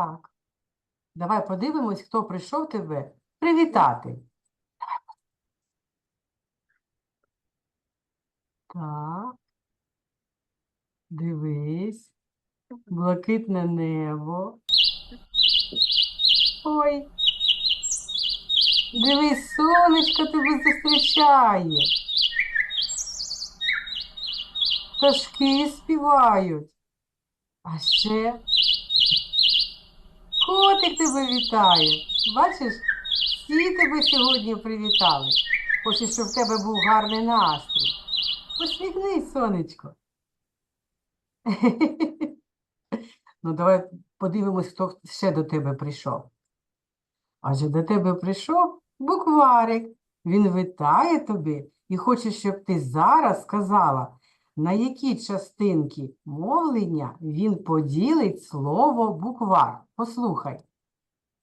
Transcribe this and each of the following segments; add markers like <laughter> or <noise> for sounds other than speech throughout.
Так. Давай подивимось, хто прийшов тебе привітати. Так. Дивись. Блакитне небо. Ой. Дивись, сонечко тебе зустрічає. Пташки співають. А ще котик тебе вітає. Бачиш, всі тебе сьогодні привітали. Хочеш, щоб в тебе був гарний настрій. Посміхнись, сонечко. <laughs> Ну, давай подивимось, хто ще до тебе прийшов. Адже до тебе прийшов букварик. Він вітає тобі і хоче, щоб ти зараз сказала, на які частинки мовлення він поділить слово буквар. Послухай.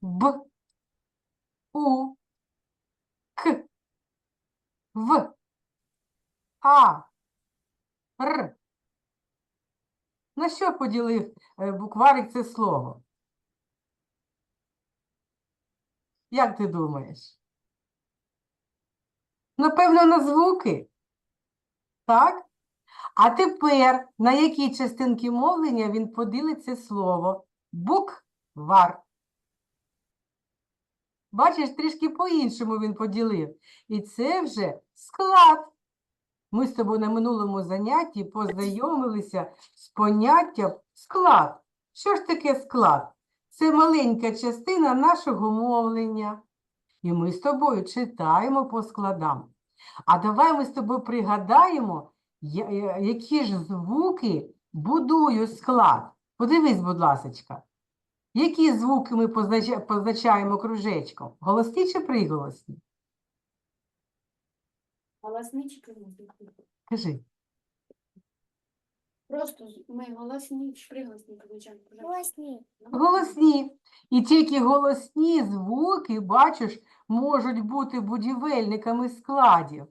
Б, У, К, В, А, Р. На що поділив е, букварик це слово? Як ти думаєш? Напевно, на звуки. Так? А тепер на які частинки мовлення він поділить слово? Буквар. Бачиш, трішки по-іншому він поділив. І це вже склад. Ми з тобою на минулому занятті познайомилися з поняттям склад. Що ж таке склад? Це маленька частина нашого мовлення. І ми з тобою читаємо по складам. А давай ми з тобою пригадаємо, які ж звуки будують склад. Подивись, будь ласочка. Які звуки ми позначаємо кружечком? Голосні чи приголосні? Голосні чи приголосні? Кажи. Просто ми голосні чи приголосні позначаємо. Голосні. Голосні. І тільки голосні звуки, бачиш, можуть бути будівельниками складів.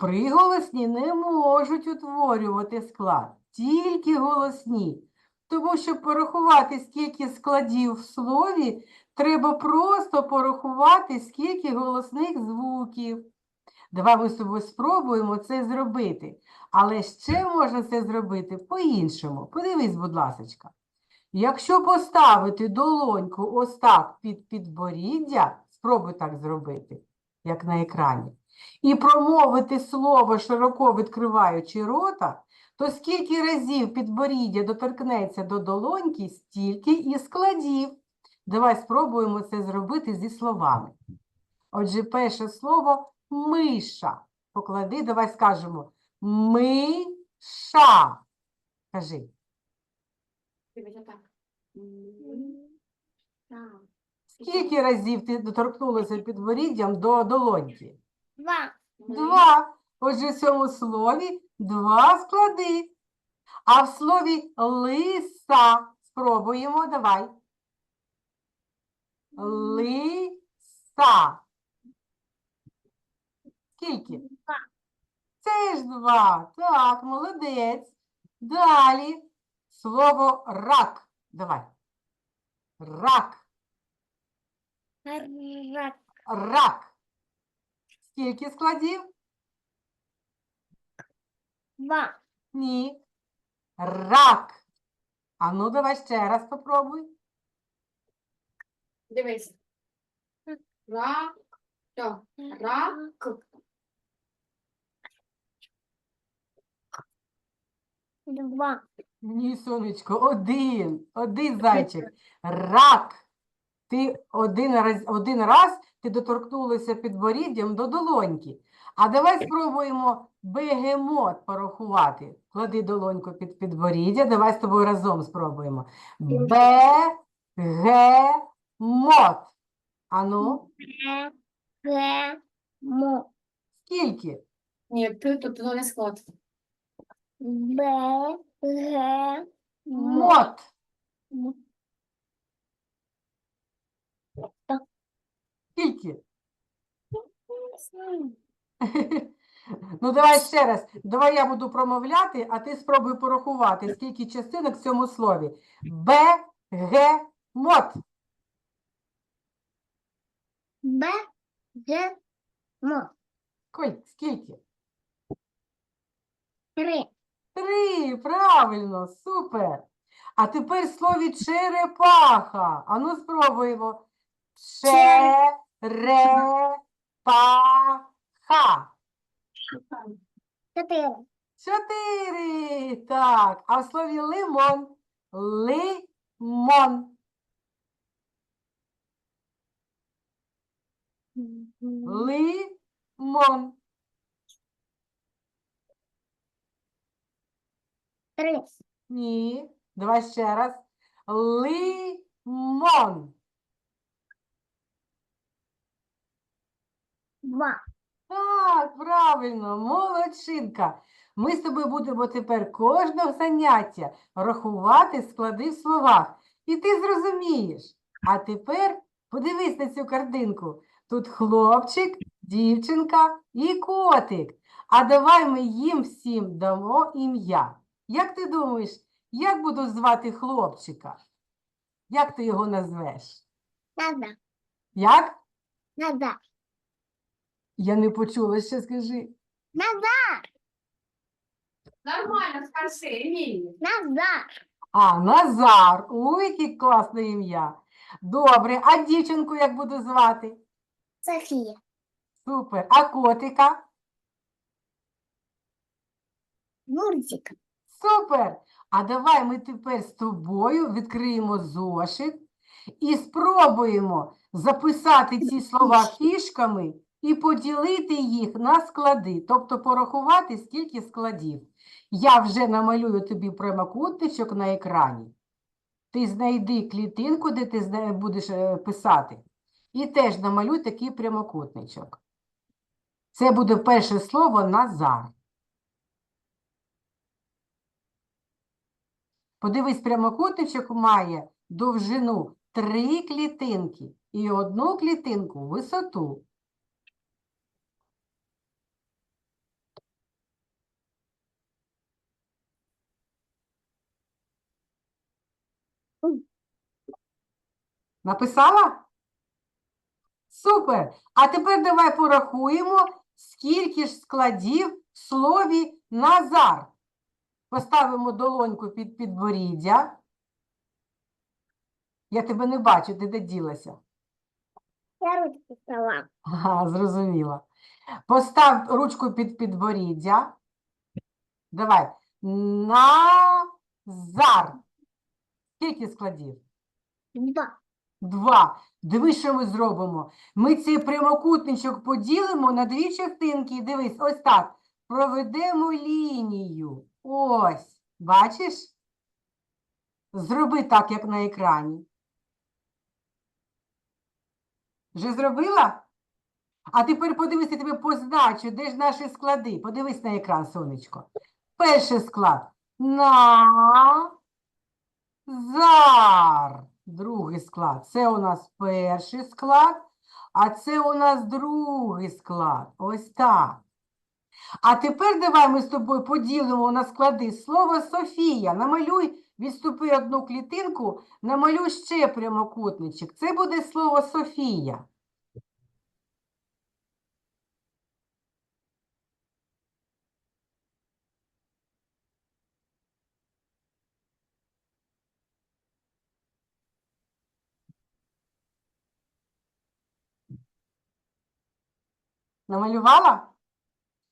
Приголосні не можуть утворювати склад, тільки голосні. Тому щоб порахувати, скільки складів в слові, треба просто порахувати, скільки голосних звуків. Давай ми з тобою спробуємо це зробити. Але ще можна це зробити по-іншому. Подивись, будь ласочка. Якщо поставити долоньку ось так під підборіддя, спробуй так зробити, як на екрані, і промовити слово, широко відкриваючи рота, то скільки разів підборіддя доторкнеться до долоньки, стільки і складів. Давай спробуємо це зробити зі словами. Отже, перше слово миша. Поклади, давай скажемо миша. Кажи. Скільки разів ти доторкнулася підборіддям до долоньки? Два. Два. Отже, в цьому слові два склади. А в слові лиса спробуємо, давай. Лиса. Скільки? Два. Це ж два. Так, молодець. Далі. Слово рак. Давай. Рак. Рак. Рак. Скільки складів? Два. Ні. Рак. А ну, давай ще раз попробуй. Дивись. Рак. То. Рак. Два. Ні, сонечко, один. Один зайчик. Рак. Ти один раз, один раз ти доторкнулася підборіддям до долоньки. А давай спробуємо бегемот порахувати. Клади долоньку під підборіддя. Давай з тобою разом спробуємо. Б-ге-мот. Ану. Г. Скільки? Ні, ти тут не склад. Б. Мот. Так. Скільки? <laughs> Ну, давай ще раз. Давай я буду промовляти, а ти спробуй порахувати, скільки частинок в цьому слові. Б, Г, Мот. Б, Г, М. Коль, скільки? Три. Три, правильно, супер. А тепер в слові черепаха. Ану спробуємо. Черепаха. Чотири. Чотири. Так. А в слові лимон. Лимон. Лимон. Три. Ні. Давай ще раз. Лимон. Два. Так, правильно, молодчинка. Ми з тобою будемо тепер кожного заняття рахувати склади в словах. І ти зрозумієш. А тепер подивись на цю картинку. Тут хлопчик, дівчинка і котик. А давай ми їм всім дамо ім'я. Як ти думаєш, як буду звати хлопчика? Як ти його назвеш? Назад. Як? Назад. Я не почула, ще скажи. Назад. Нормально, скажи, Емілія. Назад. А, Назар. Ой, яке класне ім'я. Добре, а дівчинку як буду звати? Софія. Супер. А котика? Мурзик. Супер. А давай ми тепер з тобою відкриємо зошит і спробуємо записати ці слова фішками і поділити їх на склади, тобто порахувати, скільки складів. Я вже намалюю тобі прямокутничок на екрані. Ти знайди клітинку, де ти будеш е, писати, і теж намалюй такий прямокутничок. Це буде перше слово Назар. Подивись, прямокутничок має довжину три клітинки і одну клітинку висоту. Написала? Супер! А тепер давай порахуємо, скільки ж складів в слові Назар. Поставимо долоньку під підборіддя. Я тебе не бачу, ти де ділася? Я ручку стала. Ага, зрозуміла. Постав ручку під підборіддя. Давай. Назар. Скільки складів? Два. Два. Дивись, що ми зробимо. Ми цей прямокутничок поділимо на дві частинки. Дивись, ось так. Проведемо лінію. Ось. Бачиш? Зроби так, як на екрані. Вже зробила? А тепер подивись, я тебе позначу, де ж наші склади. Подивись на екран, сонечко. Перший склад. На. Зар. Другий склад. Це у нас перший склад, а це у нас другий склад. Ось так. А тепер давай ми з тобою поділимо на склади слово Софія. Намалюй, відступи одну клітинку, намалюй ще прямокутничок. Це буде слово Софія. Намалювала?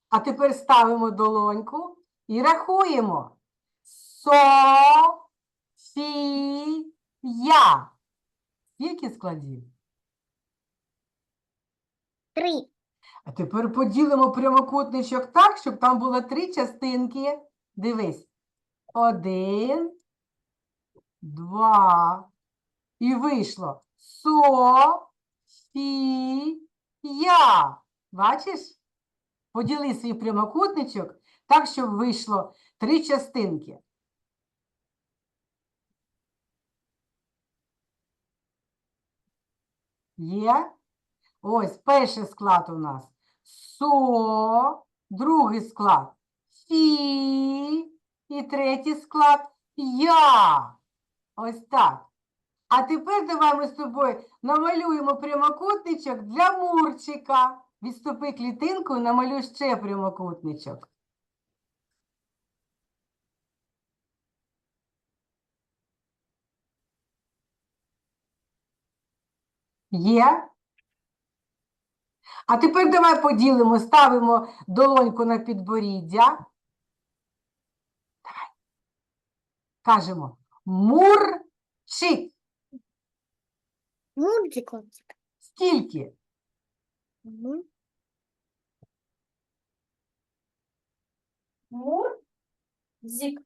А тепер ставимо долоньку і рахуємо. Со-фі-я. Скільки складів? Три. А тепер поділимо прямокутничок так, щоб там було три частинки. Дивись. Один, два. І вийшло. Со-фі-я. Бачиш? Поділи свій прямокутничок так, щоб вийшло три частинки. Є? Ось перший склад у нас со, другий склад фі і третій склад я. Ось так. А тепер давай ми з тобою намалюємо прямокутничок для Мурчика. Відступи клітинку і намалюй ще прямокутничок. Є? А тепер давай поділимо, ставимо долоньку на підборіддя. Давай. Кажемо мурчик. Мурзик. Скільки? Мгм. Мур. Зик.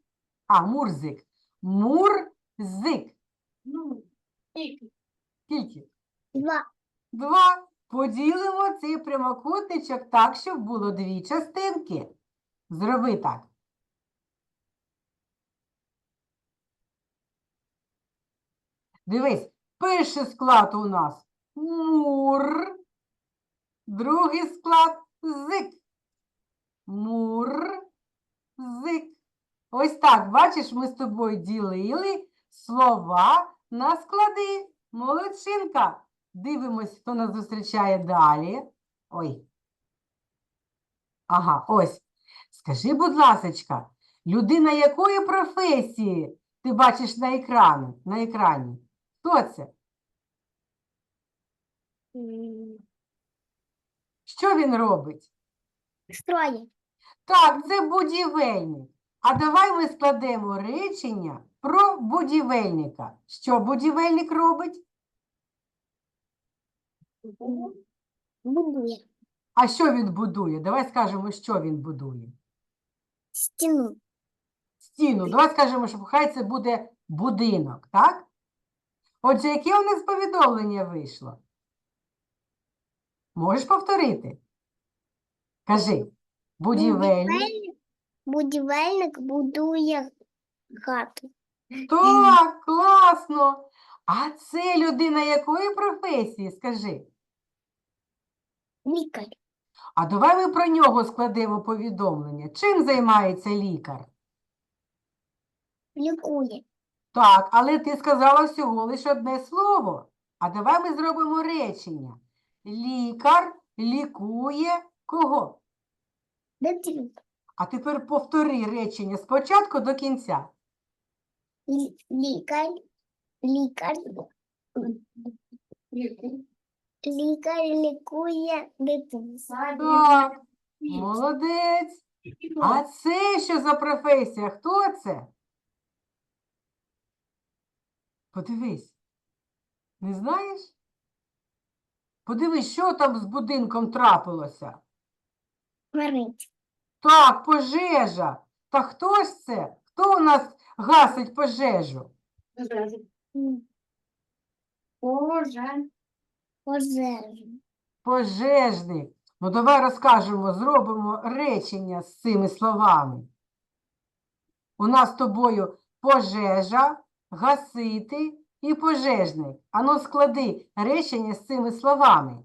А, мурзик. Мурзик. Ну. Ік. Скільки? Два. Два. Поділимо цей прямокутничок так, щоб було дві частинки. Зроби так. Дивись, перший склад у нас мур, другий склад зик. Мур, зик. Ось так, бачиш, ми з тобою ділили слова на склади. Молодчинка. Дивимось, хто нас зустрічає далі. Ой. Ага, ось. Скажи, будь ласочка, людина якої професії ти бачиш на екрані? На екрані? Хто це? Що він робить? Строє. Так, це будівельник. А давай ми складемо речення про будівельника. Що будівельник робить? Будує. А що він будує? Давай скажемо, що він будує. Стіну. Стіну. Давай скажемо, що хай це буде будинок, так? Отже, яке у нас повідомлення вийшло? Можеш повторити? Кажи, будівельник. Будівельник- будує хату. Так, класно. А це людина якої професії, скажи? Лікар. А давай ми про нього складемо повідомлення. Чим займається лікар? Лікує. Так, але ти сказала всього лише одне слово. А давай ми зробимо речення. Лікар лікує кого? Дитину. А тепер повтори речення спочатку до кінця. Лі- Лікар. Лікар. Лікар лікує дитину. Так, молодець. А це що за професія? Хто це? Подивись. Не знаєш? Подивись, що там з будинком трапилося. Горить. Так, пожежа. Та хто ж це? Хто у нас гасить пожежу? М, Пожежа. Пожежник. Ну, давай розкажемо, зробимо речення з цими словами. У нас з тобою пожежа, гасити і пожежник. Ану, склади речення з цими словами.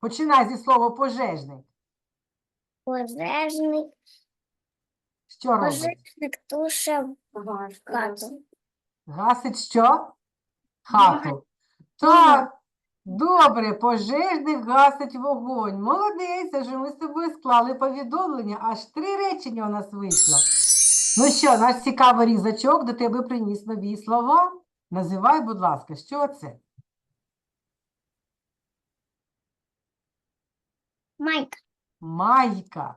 Починай зі слова пожежник. Пожежник. Що робить? Пожежник Ага. хату. Гасить що? Хату. Так, добре, пожежник гасить вогонь. Молодець, адже ми з тобою склали повідомлення. Аж три речення у нас вийшло. Ну що, наш цікавий різачок до тебе приніс нові слова. Називай, будь ласка, що це? Майка. Майка.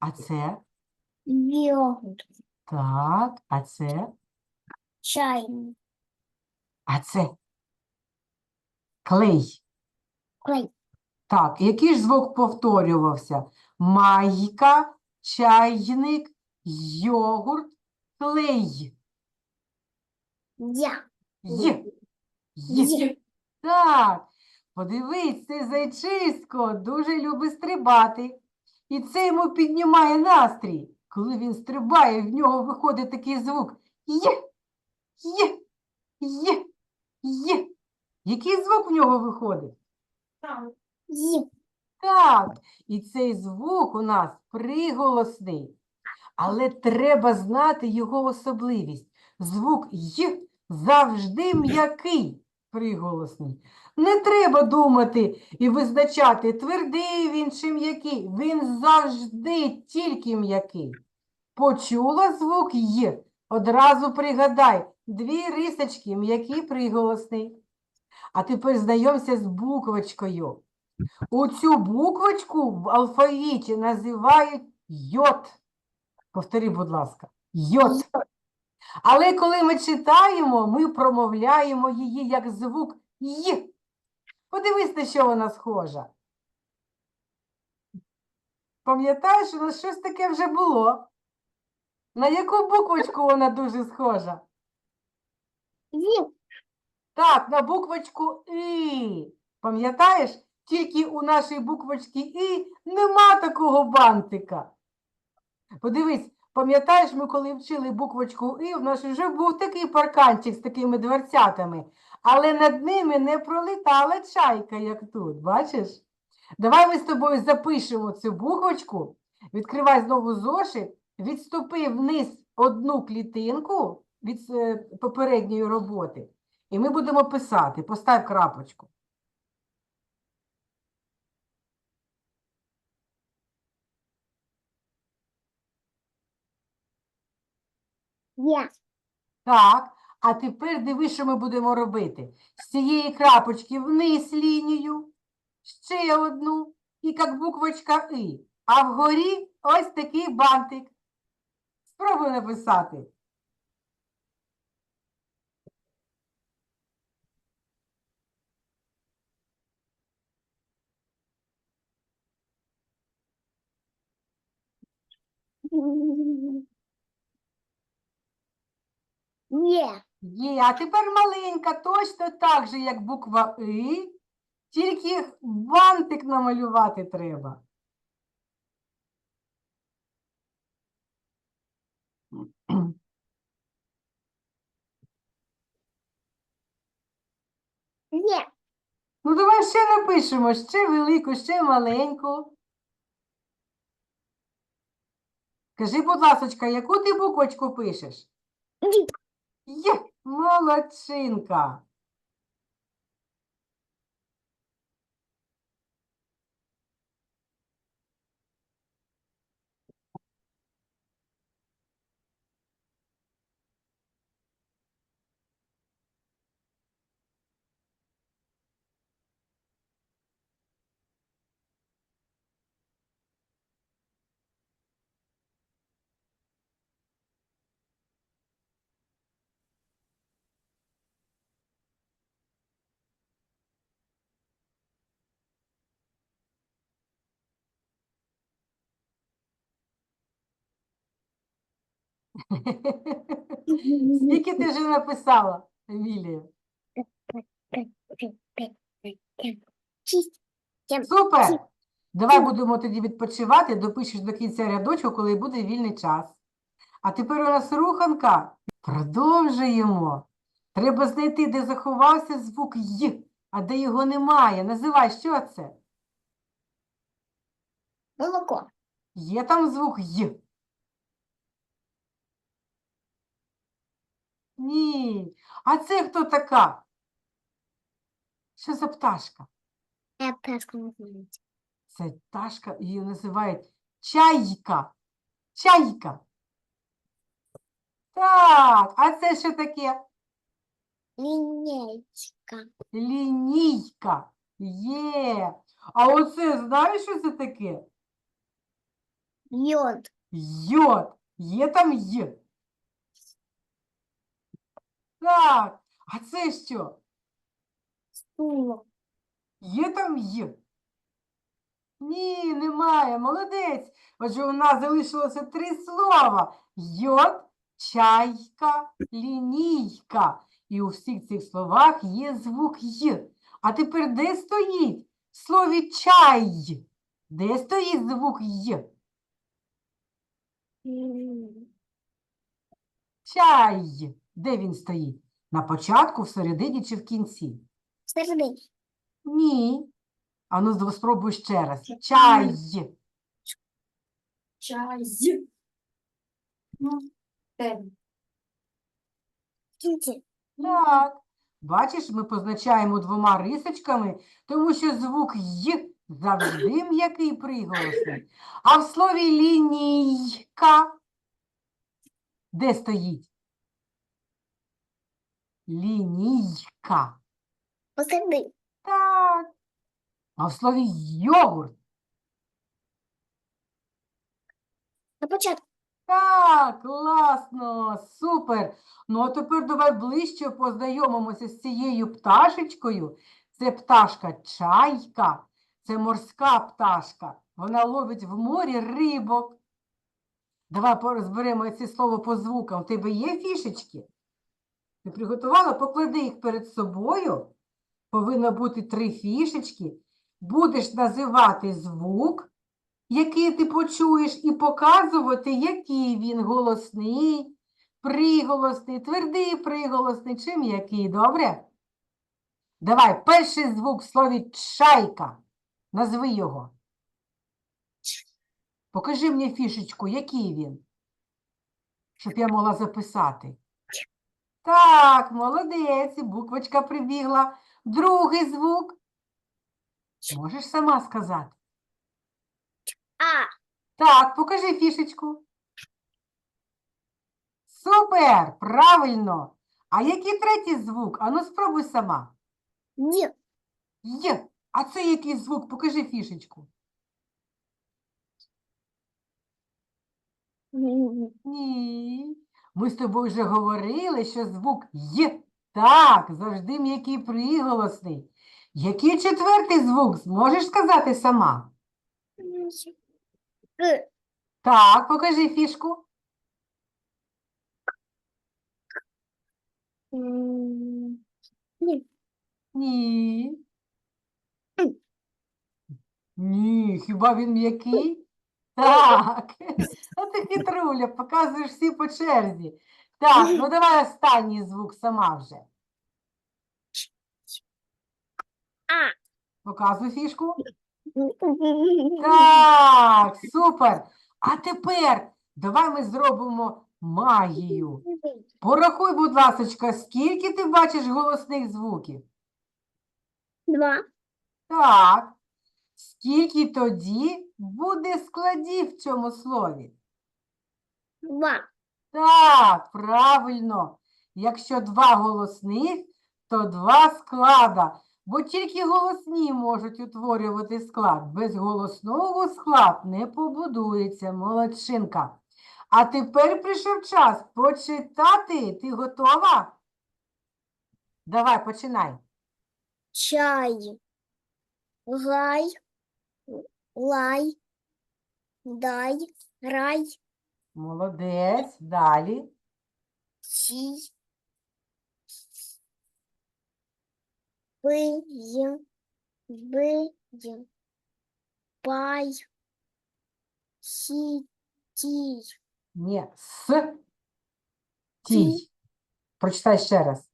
А це? Йогурт. Так, а це? Чайник. А це? Клей. Клей. Так, який ж звук повторювався? Майка, чайник, йогурт, клей. Я. Є. Є. Так. Подивись, цей зайчисько дуже любить стрибати. І це йому піднімає настрій. Коли він стрибає, в нього виходить такий звук. Є. Є. Є. Є. Який звук в нього виходить? Ї. Так, і цей звук у нас приголосний. Але треба знати його особливість. Звук й завжди м'який приголосний. Не треба думати і визначати, твердий він чи м'який. Він завжди тільки м'який. Почула звук й, одразу пригадай, дві рисочки, м'який приголосний. А тепер знайомся з буквочкою. У цю буквочку в алфавіті називають йод. Повтори, будь ласка, йод. Але коли ми читаємо, ми промовляємо її як звук й. Подивись, на що вона схожа. Пам'ятаєш, у нас щось таке вже було? На яку буквочку вона дуже схожа? Зик. Так, на буквочку І. Пам'ятаєш? Тільки у нашій буквочці І нема такого бантика. Подивись, пам'ятаєш, ми коли вчили буквочку І, в нас вже був такий парканчик з такими дверцятами, але над ними не пролітала чайка, як тут, бачиш? Давай ми з тобою запишемо цю буквочку, відкривай знову зошит, відступи вниз одну клітинку від е, попередньої роботи. І ми будемо писати. Постав крапочку. Я. Так. А тепер диви, що ми будемо робити. З цієї крапочки вниз лінію, ще одну, і як буквочка І. А вгорі ось такий бантик. Спробуй написати. <laughs> Є. Є, а тепер маленька, точно так же, як буква И, тільки бантик намалювати треба. Є. Ну, давай ще напишемо, ще велику, ще маленьку. Кажи, будь ласочка, яку ти буквочку пишеш? Зик. Є, молодчинка. Скільки ти вже написала, Емілія? Шість. Супер! Давай будемо тоді відпочивати, допишеш до кінця рядочку, коли буде вільний час. А тепер у нас руханка. Продовжуємо. Треба знайти, де заховався звук Й, а де його немає. Називай, що це? Молоко. Є там звук Й? Ні. А це хто така? Що за пташка? Я пташка не знаю. Це пташка, її називають чайка. Чайка. Так, а це що таке? Лінійка. Лінійка. Є. А оце знаєш, що це таке? Йод. Йод. Є там Й. Так. А це що? Стуло. Є там Й? Ні, немає. Молодець. Отже, у нас залишилося три слова. Йод, чайка, лінійка. І у всіх цих словах є звук Й. А тепер де стоїть в слові чай? Де стоїть звук Й? Чай. Де він стоїть? На початку, всередині чи в кінці? Середині. Ні. Ану, знову спробуй ще раз. Чай. Чай. Т. Кінці. Так. Бачиш, ми позначаємо двома рисочками, тому що звук Й завжди м'який приголосний. А в слові лінійка де стоїть? Лінійка. Посередині. Так. А в слові йогурт. На початку. Так, класно, супер. Ну, а тепер давай ближче познайомимося з цією пташечкою. Це пташка чайка, це морська пташка. Вона ловить в морі рибок. Давай розберемо ці слово по звукам. У тебе є фішечки? Ти приготувала? Поклади їх перед собою. Повинно бути три фішечки. Будеш називати звук, який ти почуєш, і показувати, який він голосний, приголосний, твердий приголосний чи м'який. Добре? Давай, перший звук в слові чайка. Назви його. Покажи мені фішечку, який він, щоб я могла записати. Так, молодець, буквочка прибігла. Другий звук. Можеш сама сказати. А. Так, покажи фішечку. Супер! Правильно! А який третій звук? Ану, спробуй сама. Ні. Є. А це який звук? Покажи фішечку. Ні. Ми з тобою вже говорили, що звук Й. Так, завжди м'який приголосний. Який четвертий звук? Зможеш сказати сама? К. Так, покажи фішку. Ні. Ні. Ні, хіба він м'який? Так. <laughs> Ну ти хитруля, показуєш всі по черзі. Так, ну давай останній звук сама вже. Показуй фішку. <laughs> Так, супер. А тепер давай ми зробимо магію. Порахуй, будь ласочка, скільки ти бачиш голосних звуків? Два. Так. Скільки тоді буде складів в цьому слові? Два. Так, правильно. Якщо два голосних, то два склада. Бо тільки голосні можуть утворювати склад. Без голосного склад не побудується, молодчинка. А тепер прийшов час почитати. Ти готова? Давай, починай. Чай. Гай. Лай. Дай. Рай. Молодець. Далі. Сій. Пий. Бий. Пай. Сі. Тій. Ні, с. Тій. Прочитай ще раз.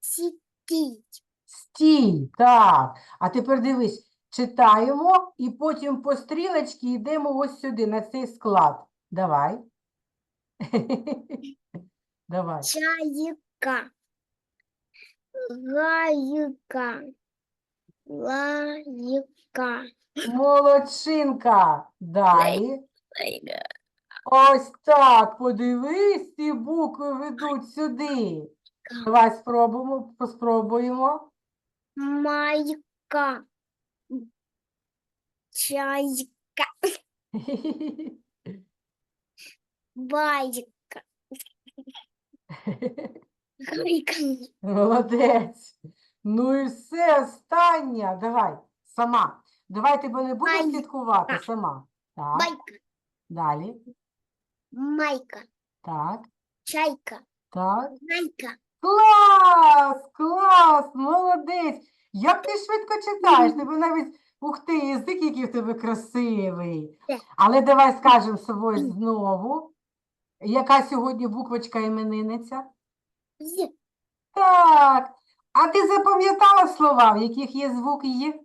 Сітій. Стій, так. А тепер дивись, читаємо і потім по стрілочці йдемо ось сюди, на цей склад. Давай. <laughs> Давай. Чайка. Гайка. Лайка. Молодчинка. Далі. Ось так, подивись, ці букви ведуть сюди. Давай спробуємо, поспробуємо. Майка. Чайка. <laughs> Байка. Гайка. Молодець. Ну і все, остання. Давай, сама. Давай тебе не будемо Ай. слідкувати, сама. Так, Байка. далі. Майка. Так, Чайка. так. Гайка. Клас! Клас! Молодець! Як ти швидко читаєш? Тебе навіть, ух ти, язик, який в тебе красивий. Але давай скажемо з собою знову. Яка сьогодні буквочка іменинниця? З. Так. А ти запам'ятала слова, в яких є звук «й»?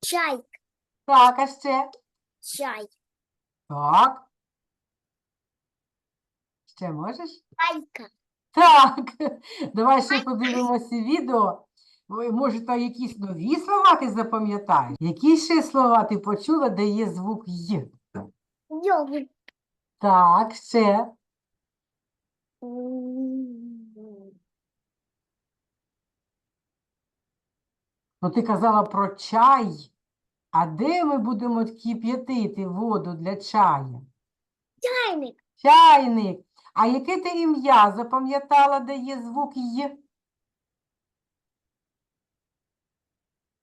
Чайка. Так, а ще? Чай. Так. Ще можеш? Майка. Так, <laughs> давай ще подивимося відео. Ой, Може, та якісь нові слова ти запам'ятаєш? Які ще слова ти почула, де є звук Й? Йогурт. Так, ще. Ну, ти казала про чай. А де ми будемо кип'ятити воду для чаю? Чайник. Чайник. А яке ти ім'я запам'ятала, де є звук Й?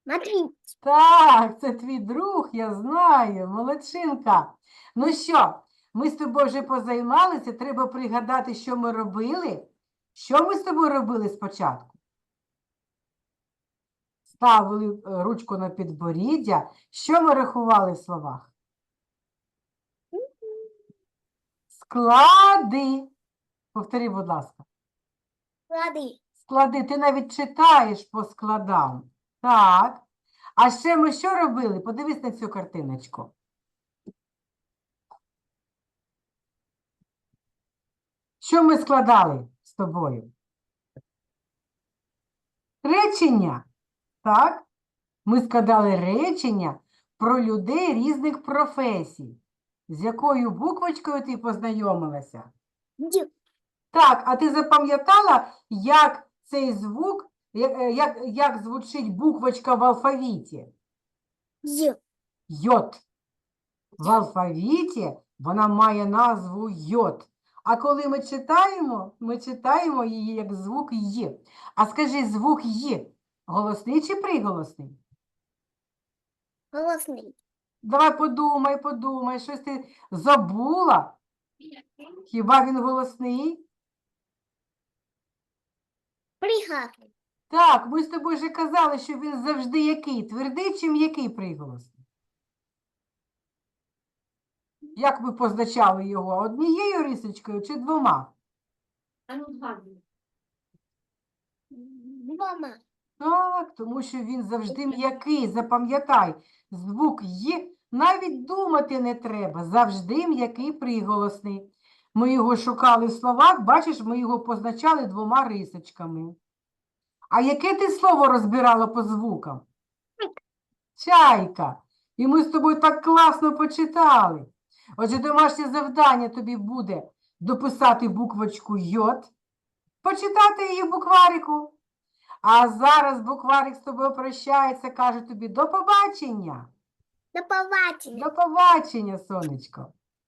Смотри. Так, це твій друг, я знаю, молодчинка. Ну що, ми з тобою вже позаймалися, треба пригадати, що ми робили. Що ми з тобою робили спочатку? Ставили е, ручку на підборіддя. Що ми рахували в словах? Склади. Повтори, будь ласка. Клади. Склади, ти навіть читаєш по складам. Так. А ще ми що робили? Подивись на цю картиночку. Що ми складали з тобою? Речення. Так? Ми складали речення про людей різних професій. З якою буквочкою ти познайомилася? Дю. Так, а ти запам'ятала, як цей звук, як, е, як, як звучить буквочка в алфавіті? Ю. Йод. В алфавіті вона має назву йод. А коли ми читаємо, ми читаємо її як звук Й. А скажи, звук Й голосний чи приголосний? Голосний. Давай подумай, подумай, щось ти забула? Хіба він голосний? Пригадки. Так, ми з тобою вже казали, що він завжди який? Твердий чи м'який приголосний? Як ми позначали його? Однією рисочкою чи двома? А ну. Дома. Так, тому що він завжди м'який. Запам'ятай, звук Й навіть думати не треба. Завжди м'який приголосний. Ми його шукали в словах, бачиш, ми його позначали двома рисочками. А яке ти слово розбирала по звукам? Чайка. І ми з тобою так класно почитали. Отже, домашнє завдання тобі буде дописати буквочку Йод, почитати її в букварику. А зараз букварик з тобою прощається, каже тобі до побачення. До побачення. До побачення, сонечко.